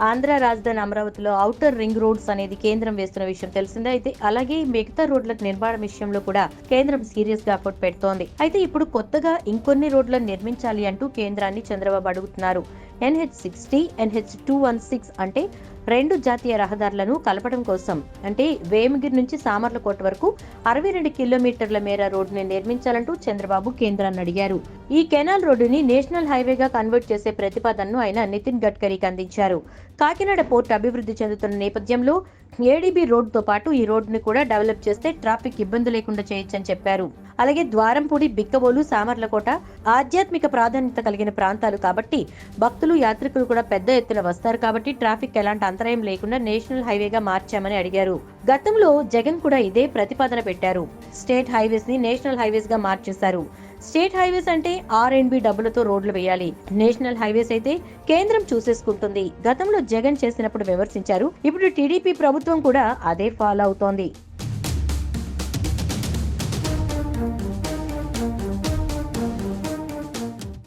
ఆంధ్ర రాజధాని అమరావతిలో outer ring roads అనేది కేంద్రం వేస్తున్న విషయం తెలిసిందే. అయితే అలాగే మిగతా రోడ్ల నిర్మాణ విషయంలో కూడా కేంద్రం సీరియస్గా ఎఫర్ట్ పెడుతోంది. అయితే ఇప్పుడు కొత్తగా ఇంకొన్ని రోడ్లను నిర్మించాలి అంటూ కేంద్రాన్ని చంద్రబాబు అడుగుతున్నారు. NH sixty NH two one six అంటే రెండు జాతీయ రహదారులను కలపడం కోసం. అంటే వేమగిరి నుంచి సామర్లకోట వరకు అరవై రెండు కిలోమీటర్ల మేర రోడ్డుని నిర్మించాలంటూ చంద్రబాబు కేంద్రాన్ని అడిగారు. ఈ కెనాల్ రోడ్డుని నేషనల్ హైవేగా కన్వర్ట్ చేసే ప్రతిపాదనను ఆయన నితిన్ గడ్కరీకి అందించారు. కాకినాడ పోర్ట్ అభివృద్ధి చెందుతున్న నేపథ్యంలో ఏడీబీ రోడ్డుతో పాటు ఈ రోడ్డుని కూడా డెవలప్ చేస్తే ట్రాఫిక్ ఇబ్బంది లేకుండా చేయొచ్చని చెప్పారు. అలాగే ద్వారంపూడి బిక్కబోలు సామర్లకోట ఆధ్యాత్మిక ప్రాధాన్యత కలిగిన ప్రాంతాలు కాబట్టి భక్తులు యాత్రికులు కూడా పెద్ద ఎత్తున వస్తారు కాబట్టి ట్రాఫిక్ ఎలాంటి అంతరాయం లేకుండా నేషనల్ హైవేగా మార్చామని అడిగారు. గతంలో జగన్ కూడా ఇదే ప్రతిపాదన పెట్టారు. స్టేట్ హైవేస్ని నేషనల్ హైవేస్గా మార్చేశారు. స్టేట్ హైవేస్ అంటే ఆర్ అండ్ బి డబ్బులతో రోడ్లు వేయాలి. నేషనల్ హైవేస్ అయితే కేంద్రం చూసేసుకుంటుంది. గతంలో జగన్ చేసినప్పుడు విమర్శించారు. ఇప్పుడు టీడీపీ ప్రభుత్వం కూడా అదే ఫాలో అవుతోంది.